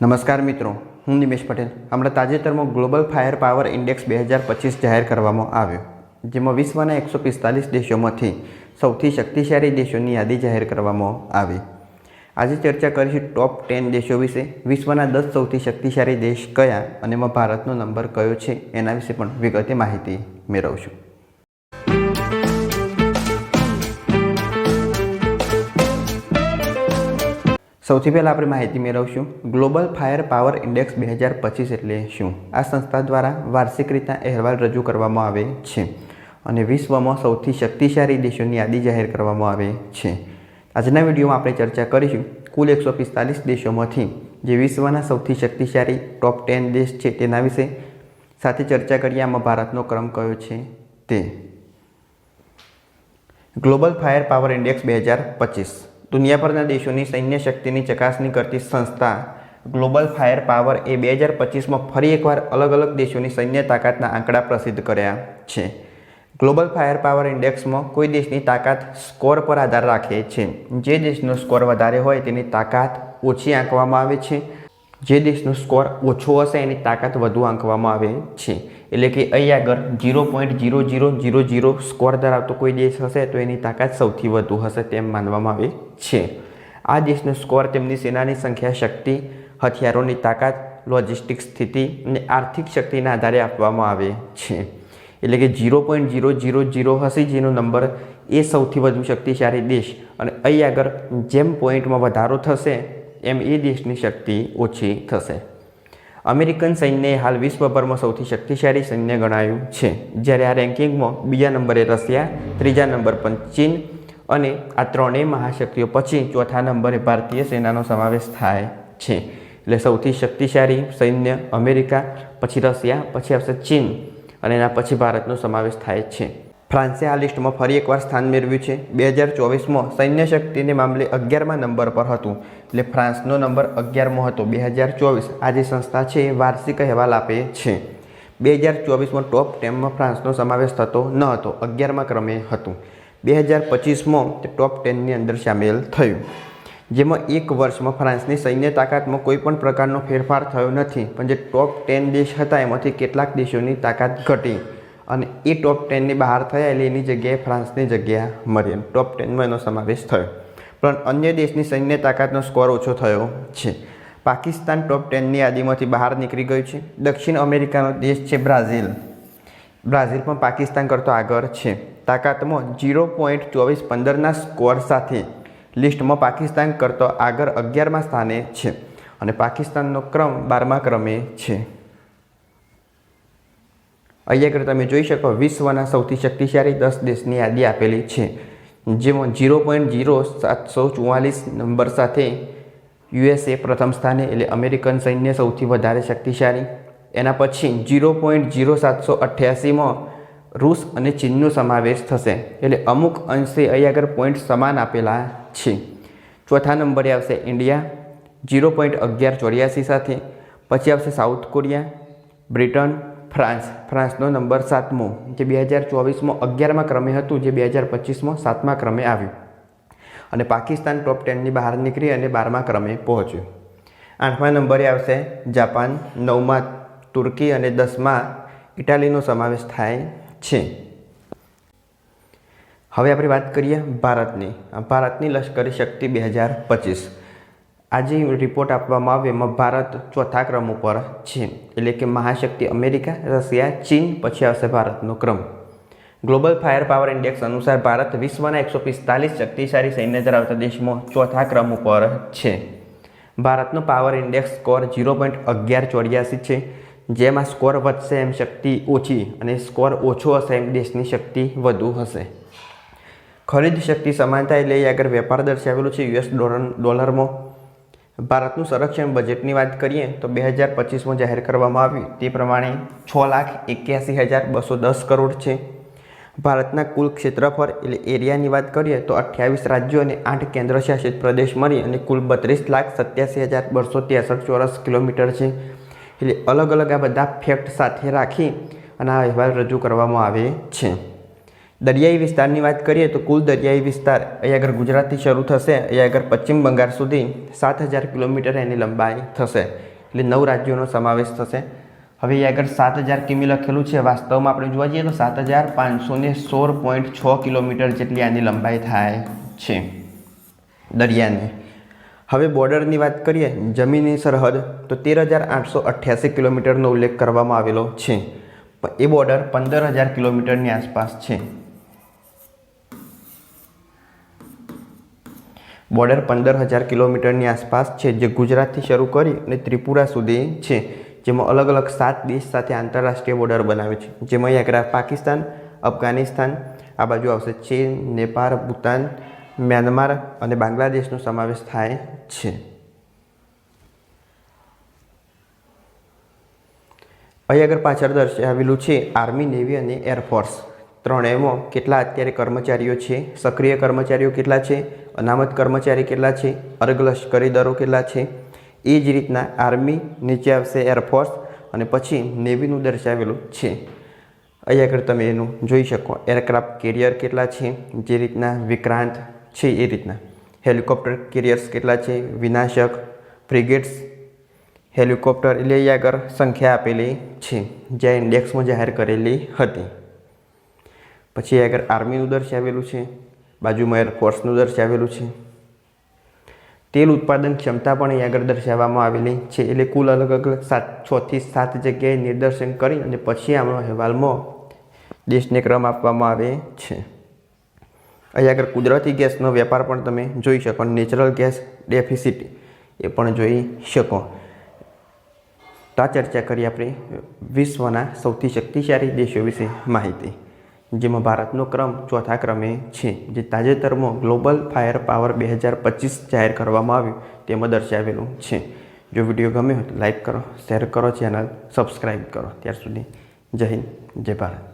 નમસ્કાર મિત્રો, હું નિમેશ પટેલ. હમણાં તાજેતરમાં ગ્લોબલ ફાયર પાવર ઇન્ડેક્સ બે હજાર પચીસ જાહેર કરવામાં આવ્યો, જેમાં વિશ્વના એકસો પિસ્તાલીસ દેશોમાંથી સૌથી શક્તિશાળી દેશોની યાદી જાહેર કરવામાં આવી. આજે ચર્ચા કરીશું ટોપ ટેન દેશો વિશે. વિશ્વના દસ સૌથી શક્તિશાળી દેશ કયા અને એમાં ભારતનો નંબર કયો છે, એના વિશે પણ વિગતે માહિતી મેળવશું. સૌથી પહેલાં આપણે માહિતી મેળવશું. ગ્લોબલ ફાયર પાવર ઇન્ડેક્સ બે હજાર પચીસ એટલે શું? આ સંસ્થા દ્વારા વાર્ષિક રીતના અહેવાલ રજૂ કરવામાં આવે છે અને વિશ્વમાં સૌથી શક્તિશાળી દેશોની યાદી જાહેર કરવામાં આવે છે. આજના વિડીયોમાં આપણે ચર્ચા કરીશું કુલ એકસો પિસ્તાલીસ દેશોમાંથી જે વિશ્વના સૌથી શક્તિશાળી ટોપ ટેન દેશ છે તેના વિશે. સાથે ચર્ચા કરીએ આમાં ભારતનો ક્રમ કયો છે તે. ગ્લોબલ ફાયર પાવર ઇન્ડેક્સ બે હજાર પચીસ. દુનિયાભરના દેશોની સૈન્ય શક્તિની ચકાસણી કરતી સંસ્થા ગ્લોબલ ફાયર પાવર એ બે હજાર પચીસમાં ફરી એકવાર અલગ અલગ દેશોની સૈન્ય તાકાતના આંકડા પ્રસિદ્ધ કર્યા છે. ગ્લોબલ ફાયર પાવર ઇન્ડેક્સમાં કોઈ દેશની તાકાત સ્કોર પર આધાર રાખે છે. જે દેશનો સ્કોર વધારે હોય તેની તાકાત ઓછી આંકવામાં આવે છે. જે દેશનો સ્કોર ઓછો હશે એની તાકાત વધુ આંકવામાં આવે છે. એટલે કે અહીં આગળ zero point zero zero zero zero score ધરાવતો કોઈ દેશ હશે તો એની તાકાત સૌથી વધુ હશે તેમ માનવામાં આવે છે. આ દેશનો સ્કોર તેમની સેનાની સંખ્યા, શક્તિ, હથિયારોની તાકાત લોજિસ્ટિક સ્થિતિ અને આર્થિક શક્તિના આધારે આપવામાં આવે છે. એટલે કે zero point zero zero zero હશે જેનો નંબર એ સૌથી વધુ શક્તિશાળી દેશ અને અહીં આગળ જેમ પોઈન્ટમાં વધારો થશે એમ એ દેશની શક્તિ ઓછી થશે. અમેરિકન સૈન્યએ હાલ વિશ્વભરમાં સૌથી શક્તિશાળી સૈન્ય ગણાયું છે. જ્યારે આ રેન્કિંગમાં બીજા નંબરે રશિયા, ત્રીજા નંબર પર ચીન અને આ ત્રણેય મહાશક્તિઓ પછી ચોથા નંબરે ભારતીય સેનાનો સમાવેશ થાય છે. એટલે સૌથી શક્તિશાળી સૈન્ય અમેરિકા, પછી રશિયા, પછી આવશે ચીન અને એના પછી ભારતનો સમાવેશ થાય છે. ફ્રાન્સે આ લિસ્ટમાં ફરી એકવાર સ્થાન મેળવ્યું છે. બે હજાર ચોવીસમાં સૈન્ય શક્તિને મામલે અગિયારમા નંબર પર હતું. એટલે ફ્રાન્સનો નંબર અગિયારમો હતો. બે હજાર ચોવીસ આ જે સંસ્થા છે એ વાર્ષિક અહેવાલ આપે છે. બે હજાર ચોવીસમાં ટોપ ટેનમાં ફ્રાન્સનો સમાવેશ થતો ન હતો. અગિયારમા ક્રમે હતું. બે હજાર પચીસમાં તે ટોપ ટેનની અંદર સામેલ થયું. જેમાં એક વર્ષમાં ફ્રાન્સની સૈન્ય તાકાતમાં કોઈ પણ પ્રકારનો ફેરફાર થયો નથી. પણ જે ટોપ ટેન દેશ હતા, એમાંથી કેટલાક દેશોની તાકાત ઘટી. અને એ ટોપ ટેનની બહાર થયા એટલે એની જગ્યાએ ફ્રાન્સની જગ્યા મળી ટોપ ટેનમાં એનો સમાવેશ થયો. પણ અન્ય દેશની સૈન્ય તાકાતનો સ્કોર ઓછો થયો છે. પાકિસ્તાન ટોપ ટેનની યાદીમાંથી બહાર નીકળી ગયું છે. દક્ષિણ અમેરિકાનો દેશ છે બ્રાઝિલ. બ્રાઝિલ પણ પાકિસ્તાન કરતો આગળ છે. તાકાતમાં જીરો પોઈન્ટ ચોવીસ પંદરના સ્કોર સાથે લિસ્ટમાં પાકિસ્તાન કરતો આગળ અગિયારમા સ્થાને છે. અને પાકિસ્તાનનો ક્રમ બારમા ક્રમે છે. અહીંયા આગળ તમે જોઈ શકો વિશ્વના સૌથી શક્તિશાળી દસ દેશની યાદી આપેલી છે, જેમાં ઝીરો પોઈન્ટ ઝીરો સાતસો ચુમ્માલીસ નંબર સાથે યુએસએ પ્રથમ સ્થાને એટલે અમેરિકન સૈન્ય સૌથી વધારે શક્તિશાળી. એના પછી ઝીરો પોઈન્ટ ઝીરો સાતસો અઠ્યાસીમાં રૂસ અને ચીનનો સમાવેશ થશે, એટલે અમુક અંશે અહીં આગળ પોઈન્ટ સમાન આપેલા છે. ચોથા નંબરે આવશે ઇન્ડિયા ઝીરો પોઈન્ટ અગિયાર ચોર્યાસી સાથે. પછી આવશે સાઉથ કોરિયા, બ્રિટન ફ્રાન્સ, ફ્રાન્સનો નંબર સાતમો, જે બે હજાર ચોવીસમાં અગિયારમાં ક્રમે હતું, જે બે હજાર પચીસમાં સાતમા ક્રમે આવ્યું. અને પાકિસ્તાન ટોપ ટેનની બહાર નીકળી અને બારમા ક્રમે પહોંચ્યું. આઠમા નંબરે આવશે જાપાન, નવમા તુર્કી અને દસમા ઇટાલીનો સમાવેશ થાય છે. હવે આપણે વાત કરીએ ભારતની. ભારતની લશ્કરી શક્તિ બે હજાર પચીસ. આજે રિપોર્ટ આપવામાં આવે એમાં ભારત ચોથા ક્રમ ઉપર છે. એટલે કે મહાશક્તિ અમેરિકા, રશિયા, ચીન, પછી આવશે ભારતનો ક્રમ. ગ્લોબલ ફાયર પાવર ઇન્ડેક્સ અનુસાર ભારત વિશ્વના એકસો પિસ્તાલીસ શક્તિશાળી સૈન્ય ધરાવતા દેશમાં ચોથા ક્રમ ઉપર છે. ભારતનો power index score zero point અગિયાર ચોર્યાસી છે. જેમાં સ્કોર વધશે એમ શક્તિ ઓછી અને સ્કોર ઓછો હશે એમ દેશની શક્તિ વધુ હશે. ખરીદ શક્તિ સમાનતા એટલે આગળ વેપાર દર્શાવેલું છે. યુએસ ડોલર ડોલરમાં ભારતનું સંરક્ષણ બજેટની વાત કરીએ તો બે હજાર પચીસમાં જાહેર કરવામાં આવ્યું તે પ્રમાણે છ લાખ એક્યાસી હજાર બસો દસ કરોડ છે. ભારતના કુલ ક્ષેત્રફળ એટલે એરિયાની વાત કરીએ તો અઠ્યાવીસ રાજ્યો અને આઠ કેન્દ્રશાસિત પ્રદેશ મળી અને કુલ બત્રીસ લાખ સત્યાસી હજાર બસો ત્રેસઠ ચોરસ કિલોમીટર છે. એટલે અલગ અલગ આ બધા ફેક્ટ સાથે રાખી અને આ અહેવાલ રજૂ કરવામાં આવે છે. દરિયાઈ વિસ્તારની વાત કરીએ તો કુલ દરિયાઈ વિસ્તાર અહીં આગળ ગુજરાતથી શરૂ થશે. અહીં આગળ પશ્ચિમ બંગાળ સુધી સાત હજાર કિલોમીટર એની લંબાઈ થશે. એટલે નવ રાજ્યોનો સમાવેશ થશે. હવે અહીંયા આગળ સાત હજાર કિમી લખેલું છે. વાસ્તવમાં આપણે જોવા જઈએ તો સાત હજાર પાંચસો ને સોળ પોઈન્ટ છ કિલોમીટર જેટલી આની લંબાઈ થાય છે દરિયાની. હવે બોર્ડરની વાત કરીએ, જમીનની સરહદ તો તેર હજાર આઠસો અઠ્યાસી કિલોમીટરનો ઉલ્લેખ કરવામાં આવેલો છે. એ બોર્ડર પંદર હજાર કિલોમીટરની આસપાસ છે. બોર્ડર પંદર હજાર કિલોમીટરની આસપાસ છે, જે ગુજરાતથી શરૂ કરી અને ત્રિપુરા સુધી છે, જેમાં અલગ અલગ સાત દેશ સાથે આંતરરાષ્ટ્રીય બોર્ડર બનાવે છે. જેમાં આગળ પાકિસ્તાન, અફઘાનિસ્તાન, આ બાજુ આવશે ચીન, નેપાળ, ભૂતાન, મ્યાનમાર અને બાંગ્લાદેશનો સમાવેશ થાય છે. અહીં આગળ પાછળ દર્શાવેલું છે, આર્મી, નેવી અને એરફોર્સ. ત્રણેયમાં કેટલા અત્યારે કર્મચારીઓ છે, સક્રિય કર્મચારીઓ કેટલા છે અનામત કર્મચારી કેટલા છે? અર્ગ લશ્કરી દળો કેટલા છે? એ જ રીતના આર્મી, નીચે આવશે એરફોર્સ અને પછી નેવીનું દર્શાવેલું છે. અહીં આગળ તમે એનું જોઈ શકો. એરક્રાફ્ટ કેરિયર કેટલા છે? જે રીતના વિક્રાંત છે એ રીતના. હેલિકોપ્ટર કેરિયર્સ કેટલા છે? વિનાશક, ફ્રિગેટ્સ. હેલિકોપ્ટર એટલે અહીં આગળ સંખ્યા આપેલી છે, જે ઇન્ડેક્સમાં જાહેર કરેલી હતી. પછી આગળ આર્મીનું દર્શાવેલું છે. બાજુમાં એરફોર્સનું દર્શાવેલું છે. તેલ ઉત્પાદન ક્ષમતા પણ અહીં આગળ દર્શાવવામાં આવેલી છે. એટલે કુલ અલગ અલગ સાત છથી સાત જગ્યાએ નિદર્શન કરી અને પછી આનો અહેવાલમાં દેશને ક્રમ આપવામાં આવે છે. અહીં આગળ કુદરતી ગેસનો વેપાર પણ તમે જોઈ શકો. નેચરલ ગેસ ડેફિસિટ એ પણ જોઈ શકો. તો આ ચર્ચા કરી આપણે વિશ્વના સૌથી શક્તિશાળી દેશો વિશે માહિતી. જેમાં ભારતનો ક્રમ ચોથા ક્રમે છે, જે તાજેતરમાં ગ્લોબલ ફાયર પાવર બે હજાર પચીસ જાહેર કરવામાં આવ્યું, તેમાં દર્શાવેલું છે. જો વીડિયો ગમ્યો હોય તો લાઇક કરો, શેર કરો, ચેનલ સબસ્ક્રાઈબ કરો. ત્યાર સુધી જય હિન્દ, જય ભારત.